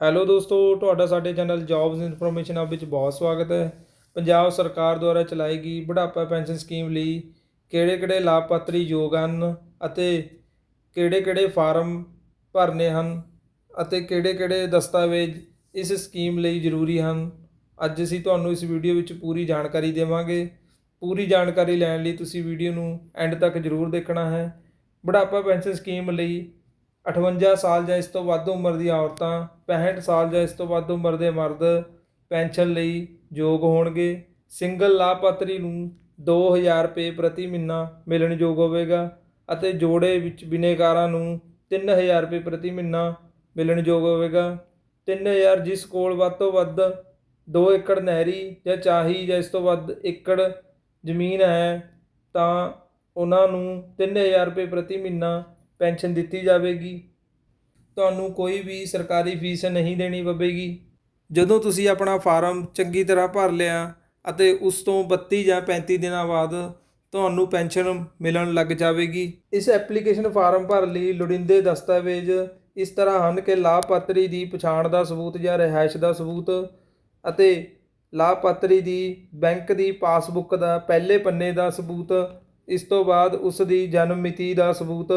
Hello ਦੋਸਤੋ, ਤੁਹਾਡਾ ਸਾਡੇ ਚੈਨਲ ਜੌਬਸ ਇਨਫੋਰਮੇਸ਼ਨ ਆਪ ਵਿੱਚ ਬਹੁਤ ਸਵਾਗਤ ਹੈ। ਪੰਜਾਬ ਸਰਕਾਰ ਦੁਆਰਾ ਚਲਾਈ ਗਈ ਬੁਢਾਪਾ ਪੈਨਸ਼ਨ ਸਕੀਮ ਲਈ ਕਿਹੜੇ-ਕਿਹੜੇ ਲਾਭਪਾਤਰੀ ਯੋਗ ਹਨ ਅਤੇ ਕਿਹੜੇ-ਕਿਹੜੇ ਫਾਰਮ ਭਰਨੇ ਹਨ ਅਤੇ ਕਿਹੜੇ-ਕਿਹੜੇ ਦਸਤਾਵੇਜ਼ ਇਸ ਸਕੀਮ ਲਈ ਜ਼ਰੂਰੀ ਹਨ। ਅੱਜ ਅਸੀਂ ਤੁਹਾਨੂੰ ਇਸ ਵੀਡੀਓ ਵਿੱਚ ਪੂਰੀ ਜਾਣਕਾਰੀ ਦੇਵਾਂਗੇ। ਪੂਰੀ ਜਾਣਕਾਰੀ ਲੈਣ ਲਈ ਤੁਸੀਂ ਵੀਡੀਓ ਨੂੰ ਐਂਡ ਤੱਕ ਜ਼ਰੂਰ ਦੇਖਣਾ ਹੈ। ਬੁਢਾਪਾ ਪੈਨਸ਼ਨ ਸਕੀਮ ਲਈ 58 ਸਾਲ ਜਾਂ ਇਸ ਤੋਂ ਵੱਧ ਉਮਰ ਦੀਆਂ ਔਰਤਾਂ 65 ਸਾਲ ਜਾਂ ਇਸ ਤੋਂ ਵੱਧ ਉਮਰ ਦੇ ਮਰਦ ਪੈਨਸ਼ਨ ਲਈ ਯੋਗ ਹੋਣਗੇ। ਸਿੰਗਲ ਲਾਭਪਾਤਰੀ ਨੂੰ 2000 ਰੁਪਏ ਪ੍ਰਤੀ ਮਹੀਨਾ ਮਿਲਣ ਯੋਗ ਹੋਵੇਗਾ ਅਤੇ ਜੋੜੇ ਵਿੱਚ ਬਿਨੇਕਾਰਾਂ ਨੂੰ 3000 ਰੁਪਏ ਪ੍ਰਤੀ ਮਹੀਨਾ ਮਿਲਣ ਯੋਗ ਹੋਵੇਗਾ। 3000 ਜਿਸ ਕੋਲ ਵੱਧ ਤੋਂ ਵੱਧ 2 ਏਕੜ ਨਹਿਰੀ ਜਾਂ ਚਾਹੀ ਜਾਂ ਇਸ ਤੋਂ ਵੱਧ ਏਕੜ ਜ਼ਮੀਨ ਹੈ ਤਾਂ ਉਹਨਾਂ ਨੂੰ 3000 ਰੁਪਏ ਪ੍ਰਤੀ ਮਹੀਨਾ ਪੈਨਸ਼ਨ ਦਿੱਤੀ ਜਾਵੇਗੀ। ਤੁਹਾਨੂੰ ਕੋਈ ਵੀ ਸਰਕਾਰੀ ਫੀਸ ਨਹੀਂ ਦੇਣੀ ਪਵੇਗੀ। ਜਦੋਂ ਤੁਸੀਂ ਆਪਣਾ ਫਾਰਮ ਚੰਗੀ ਤਰ੍ਹਾਂ ਭਰ ਲਿਆ ਅਤੇ ਉਸ ਤੋਂ 32 ਜਾਂ 35 ਦਿਨਾਂ ਬਾਅਦ ਤੁਹਾਨੂੰ ਪੈਨਸ਼ਨ ਮਿਲਣ ਲੱਗ ਜਾਵੇਗੀ। ਇਸ ਐਪਲੀਕੇਸ਼ਨ ਫਾਰਮ ਭਰਨ ਲਈ ਲੋੜੀਂਦੇ ਦਸਤਾਵੇਜ਼, ਇਸ ਤਰ੍ਹਾਂ ਹਨ ਕਿ ਲਾਭਪਾਤਰੀ ਦੀ ਪਛਾਣ ਦਾ ਸਬੂਤ ਜਾਂ ਰਿਹਾਇਸ਼ ਦਾ ਸਬੂਤ ਅਤੇ ਲਾਭਪਾਤਰੀ ਦੀ ਬੈਂਕ ਦੀ ਪਾਸਬੁੱਕ ਦਾ ਪਹਿਲੇ ਪੰਨੇ ਦਾ ਸਬੂਤ, ਇਸ ਤੋਂ ਬਾਅਦ ਉਸ ਦੀ ਜਨਮ ਮਿਤੀ ਦਾ ਸਬੂਤ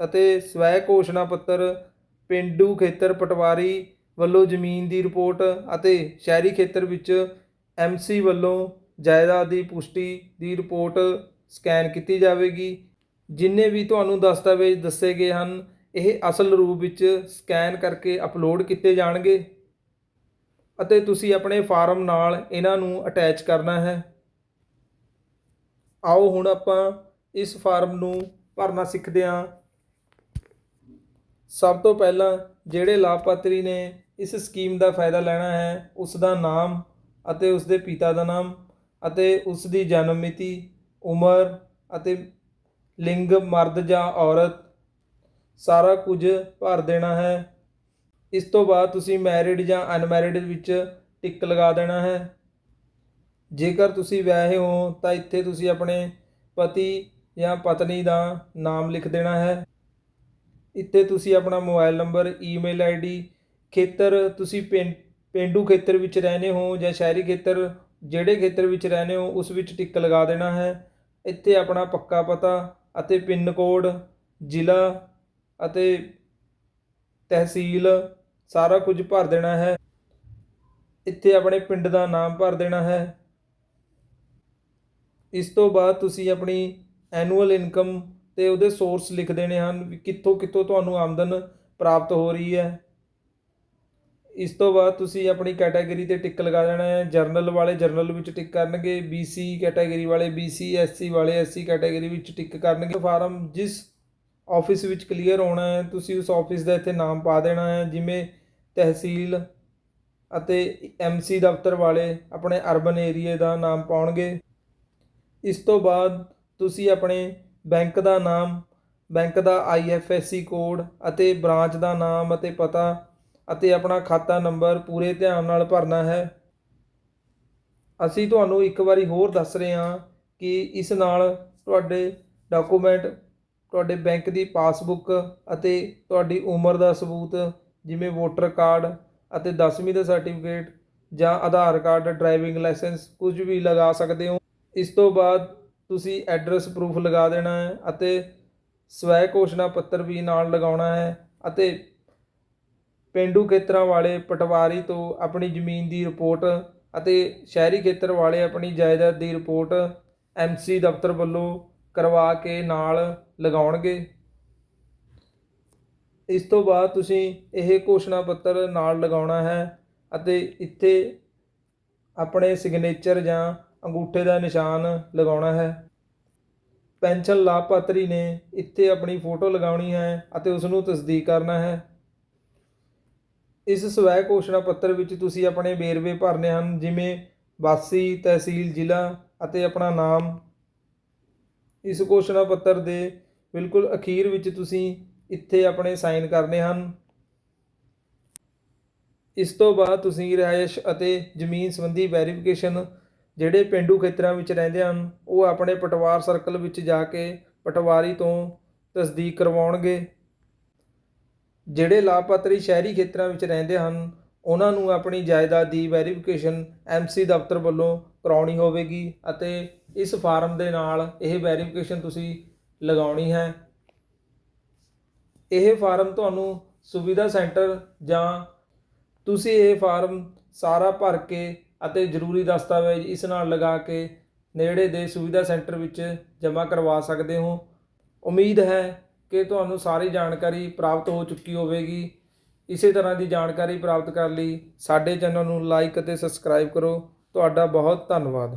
ਅਤੇ ਸਵੈ ਘੋਸ਼ਣਾ ਪੱਤਰ ਪੇਂਡੂ ਖੇਤਰ ਪਟਵਾਰੀ ਵੱਲੋਂ ਜ਼ਮੀਨ ਦੀ ਰਿਪੋਰਟ ਅਤੇ ਸ਼ਹਿਰੀ ਖੇਤਰ ਵਿੱਚ ਐਮਸੀ ਵੱਲੋਂ ਜਾਇਦਾਦ ਦੀ ਪੁਸ਼ਟੀ ਦੀ ਰਿਪੋਰਟ ਸਕੈਨ ਕੀਤੀ ਜਾਵੇਗੀ। ਜਿੰਨੇ ਵੀ ਤੁਹਾਨੂੰ ਦਸਤਾਵੇਜ਼ ਦੱਸੇ ਗਏ ਹਨ, ਇਹ ਅਸਲ ਰੂਪ ਵਿੱਚ ਸਕੈਨ ਕਰਕੇ ਅਪਲੋਡ ਕੀਤੇ ਜਾਣਗੇ ਅਤੇ ਤੁਸੀਂ ਆਪਣੇ ਫਾਰਮ ਨਾਲ ਇਹਨਾਂ ਨੂੰ ਅਟੈਚ ਕਰਨਾ ਹੈ। ਆਓ ਹੁਣ ਆਪਾਂ ਇਸ ਫਾਰਮ ਨੂੰ ਭਰਨਾ ਸਿੱਖਦੇ ਹਾਂ। ਸਭ ਤੋਂ ਪਹਿਲਾਂ ਜਿਹੜੇ ਲਾਭਪਾਤਰੀ ਨੇ ਇਸ ਸਕੀਮ ਦਾ ਫਾਇਦਾ ਲੈਣਾ ਹੈ, ਉਸ ਦਾ ਨਾਮ ਅਤੇ ਉਸ ਦੇ ਪਿਤਾ ਦਾ ਨਾਮ ਅਤੇ ਉਸ ਦੀ ਜਨਮ ਮਿਤੀ, ਉਮਰ ਅਤੇ ਲਿੰਗ, ਮਰਦ ਜਾਂ ਔਰਤ, ਸਾਰਾ ਕੁਝ ਭਰ ਦੇਣਾ ਹੈ। ਇਸ ਤੋਂ ਬਾਅਦ ਤੁਸੀਂ ਮੈਰਿਡ ਜਾਂ ਅਨਮੈਰਿਡ ਵਿੱਚ ਟਿਕ ਲਗਾ ਦੇਣਾ ਹੈ। ਜੇਕਰ ਤੁਸੀਂ ਵਿਆਹੇ ਹੋ, ਤਾਂ ਇੱਥੇ ਤੁਸੀਂ ਆਪਣੇ ਪਤੀ ਜਾਂ ਪਤਨੀ ਦਾ ਨਾਮ ਲਿਖ ਦੇਣਾ ਹੈ। ਇੱਥੇ ਤੁਸੀਂ ਆਪਣਾ ਮੋਬਾਈਲ ਨੰਬਰ, ਈਮੇਲ ਆਈਡੀ, ਖੇਤਰ, ਤੁਸੀਂ ਪਿੰ, ਪੇਂਡੂ ਖੇਤਰ ਵਿੱਚ ਰਹਿੰਦੇ ਹੋ ਜਾਂ ਸ਼ਹਿਰੀ ਖੇਤਰ, ਜਿਹੜੇ ਖੇਤਰ ਵਿੱਚ ਰਹਿੰਦੇ ਹੋ, ਉਸ ਵਿੱਚ ਟਿਕ ਲਗਾ ਦੇਣਾ ਹੈ। ਇੱਥੇ ਆਪਣਾ ਪੱਕਾ ਪਤਾ ਅਤੇ ਪਿੰਨ ਕੋਡ ਜ਼ਿਲ੍ਹਾ ਅਤੇ ਤਹਿਸੀਲ, ਸਾਰਾ ਕੁਝ ਭਰ ਦੇਣਾ ਹੈ। ਇੱਥੇ ਆਪਣੇ ਪਿੰਡ ਦਾ ਨਾਮ ਭਰ ਦੇਣਾ ਹੈ। ਇਸ ਤੋਂ ਬਾਅਦ ਤੁਸੀਂ ਆਪਣੀ ਐਨੂਅਲ ਇਨਕਮ ਤੇ ਉਹਦੇ ਸੋਰਸ ਲਿਖ ਦੇਣੇ ਹਨ ਵੀ ਕਿੱਥੋਂ ਕਿੱਥੋਂ ਤੁਹਾਨੂੰ ਆਮਦਨ ਪ੍ਰਾਪਤ ਹੋ ਰਹੀ ਹੈ। ਇਸ ਤੋਂ ਬਾਅਦ ਤੁਸੀਂ ਆਪਣੀ ਕੈਟਾਗਰੀ ਤੇ ਟਿਕ ਲਗਾ ਦੇਣਾ ਹੈ। ਜਰਨਲ ਵਾਲੇ ਜਰਨਲ ਵਿੱਚ ਟਿਕ ਕਰਨਗੇ ਬੀਸੀ ਕੈਟਾਗਰੀ ਵਾਲੇ ਬੀਸੀ ਐਸਸੀ ਵਾਲੇ ਐਸਸੀ ਕੈਟਾਗਰੀ ਵਿੱਚ ਟਿਕ ਕਰਨਗੇ। ਫਾਰਮ ਜਿਸ ਆਫਿਸ ਵਿੱਚ ਕਲੀਅਰ ਹੋਣਾ ਹੈ, ਤੁਸੀਂ ਉਸ ਆਫਿਸ ਦਾ ਇੱਥੇ ਨਾਮ ਪਾ ਦੇਣਾ ਹੈ, ਜਿਵੇਂ ਤਹਿਸੀਲ ਅਤੇ ਐਮਸੀ ਦਫ਼ਤਰ ਵਾਲੇ ਆਪਣੇ ਅਰਬਨ ਏਰੀਏ ਦਾ ਨਾਮ ਪਾਉਣਗੇ। ਇਸ ਤੋਂ ਬਾਅਦ ਤੁਸੀਂ ਆਪਣੇ ਬੈਂਕ ਦਾ ਨਾਮ, ਬੈਂਕ ਦਾ ਆਈਐਫਐਸਸੀ ਕੋਡ ਅਤੇ ਬ੍ਰਾਂਚ ਦਾ ਨਾਮ ਅਤੇ ਪਤਾ ਅਤੇ ਆਪਣਾ ਖਾਤਾ ਨੰਬਰ ਪੂਰੇ ਧਿਆਨ ਨਾਲ ਭਰਨਾ ਹੈ। ਅਸੀਂ ਤੁਹਾਨੂੰ ਇੱਕ ਵਾਰੀ ਹੋਰ ਦੱਸ ਰਹੇ ਹਾਂ ਕਿ ਇਸ ਨਾਲ ਤੁਹਾਡੇ ਡਾਕੂਮੈਂਟ, ਤੁਹਾਡੇ ਬੈਂਕ ਦੀ ਪਾਸਬੁੱਕ ਅਤੇ ਤੁਹਾਡੀ ਉਮਰ ਦਾ ਸਬੂਤ, ਜਿਵੇਂ ਵੋਟਰ ਕਾਰਡ ਅਤੇ 10ਵੀਂ ਦਾ ਸਰਟੀਫਿਕੇਟ ਜਾਂ ਆਧਾਰ ਕਾਰਡ, ਡਰਾਈਵਿੰਗ ਲਾਇਸੈਂਸ ਕੁਝ ਵੀ ਲਗਾ ਸਕਦੇ ਹੋ। ਇਸ ਤੋਂ ਬਾਅਦ ਤੁਸੀਂ ਐਡਰੈਸ ਪ੍ਰੂਫ ਲਗਾ ਦੇਣਾ ਹੈ ਅਤੇ ਸਵੈ ਘੋਸ਼ਣਾ ਪੱਤਰ ਵੀ ਨਾਲ ਲਗਾਉਣਾ ਹੈ ਅਤੇ ਪਿੰਡੂ ਖੇਤਰਾਂ ਵਾਲੇ ਪਟਵਾਰੀ ਤੋਂ ਆਪਣੀ ਜ਼ਮੀਨ ਦੀ ਰਿਪੋਰਟ ਅਤੇ ਸ਼ਹਿਰੀ ਖੇਤਰ ਵਾਲੇ ਆਪਣੀ ਜਾਇਦਾਦ ਦੀ ਰਿਪੋਰਟ ਐਮਸੀ ਦਫ਼ਤਰ ਵੱਲੋਂ ਕਰਵਾ ਕੇ ਨਾਲ ਲਗਾਉਣਗੇ। ਇਸ ਤੋਂ ਬਾਅਦ ਤੁਸੀਂ ਇਹ ਘੋਸ਼ਣਾ ਪੱਤਰ ਨਾਲ ਲਗਾਉਣਾ ਹੈ ਅਤੇ ਇੱਥੇ ਆਪਣੇ ਸਿਗਨੇਚਰ ਜਾਂ ਅੰਗੂਠੇ ਦਾ ਨਿਸ਼ਾਨ ਲਗਾਉਣਾ ਹੈ। ਪੈਨਸ਼ਨ ਲਾਭਪਾਤਰੀ ਨੇ ਇੱਥੇ ਆਪਣੀ ਫੋਟੋ ਲਗਾਉਣੀ ਹੈ ਅਤੇ ਉਸ ਨੂੰ ਤਸਦੀਕ ਕਰਨਾ ਹੈ। ਇਸ ਸਵੈ ਘੋਸ਼ਣਾ ਪੱਤਰ ਵਿੱਚ ਤੁਸੀਂ ਆਪਣੇ ਵੇਰਵੇ ਭਰਨੇ ਹਨ, ਜਿਵੇਂ ਵਾਸੀ, ਤਹਿਸੀਲ, ਜ਼ਿਲ੍ਹਾ ਅਤੇ ਆਪਣਾ ਨਾਮ। ਇਸ ਘੋਸ਼ਣਾ ਪੱਤਰ ਦੇ ਬਿਲਕੁਲ ਅਖੀਰ ਵਿੱਚ ਤੁਸੀਂ ਇੱਥੇ ਆਪਣੇ ਸਾਈਨ ਕਰਨੇ ਹਨ। ਇਸ ਤੋਂ ਬਾਅਦ ਤੁਸੀਂ ਰਿਹਾਇਸ਼ ਅਤੇ ਜ਼ਮੀਨ ਸੰਬੰਧੀ ਵੈਰੀਫਿਕੇਸ਼ਨ ਜਿਹੜੇ ਪੇਂਡੂ ਖੇਤਰਾਂ ਵਿੱਚ ਰਹਿੰਦੇ ਹਨ, ਉਹ ਆਪਣੇ ਪਟਵਾਰ ਸਰਕਲ ਵਿੱਚ ਜਾ ਕੇ ਪਟਵਾਰੀ ਤੋਂ ਤਸਦੀਕ ਕਰਵਾਉਣਗੇ। ਜਿਹੜੇ ਲਾਭਪਾਤਰੀ ਸ਼ਹਿਰੀ ਖੇਤਰਾਂ ਵਿੱਚ ਰਹਿੰਦੇ ਹਨ, ਉਹਨਾਂ ਨੂੰ ਆਪਣੀ ਜਾਇਦਾਦ ਦੀ ਵੈਰੀਫਿਕੇਸ਼ਨ ਐਮਸੀ ਦਫ਼ਤਰ ਵੱਲੋਂ ਕਰਾਉਣੀ ਹੋਵੇਗੀ ਅਤੇ ਇਸ ਫਾਰਮ ਦੇ ਨਾਲ ਇਹ ਵੈਰੀਫਿਕੇਸ਼ਨ ਤੁਸੀਂ ਲਗਾਉਣੀ ਹੈ। ਇਹ ਫਾਰਮ ਤੁਹਾਨੂੰ ਸੁਵਿਧਾ ਸੈਂਟਰ ਜਾਂ ਤੁਸੀਂ ਇਹ ਫਾਰਮ ਸਾਰਾ ਭਰ ਕੇ ਅਤੇ ਜ਼ਰੂਰੀ ਦਸਤਾਵੇਜ਼ ਇਸ ਨਾਲ ਲਗਾ ਕੇ ਨੇੜੇ ਦੇ ਸੁਵਿਧਾ ਸੈਂਟਰ ਵਿੱਚ ਜਮ੍ਹਾਂ ਕਰਵਾ ਸਕਦੇ ਹੋ। ਉਮੀਦ ਹੈ ਕਿ ਤੁਹਾਨੂੰ ਸਾਰੀ ਜਾਣਕਾਰੀ ਪ੍ਰਾਪਤ ਹੋ ਚੁੱਕੀ ਹੋਵੇਗੀ। ਇਸੇ ਤਰ੍ਹਾਂ ਦੀ ਜਾਣਕਾਰੀ ਪ੍ਰਾਪਤ ਕਰਨ ਲਈ ਸਾਡੇ ਚੈਨਲ ਨੂੰ ਲਾਈਕ ਅਤੇ ਸਬਸਕ੍ਰਾਈਬ ਕਰੋ। ਤੁਹਾਡਾ ਬਹੁਤ ਧੰਨਵਾਦ।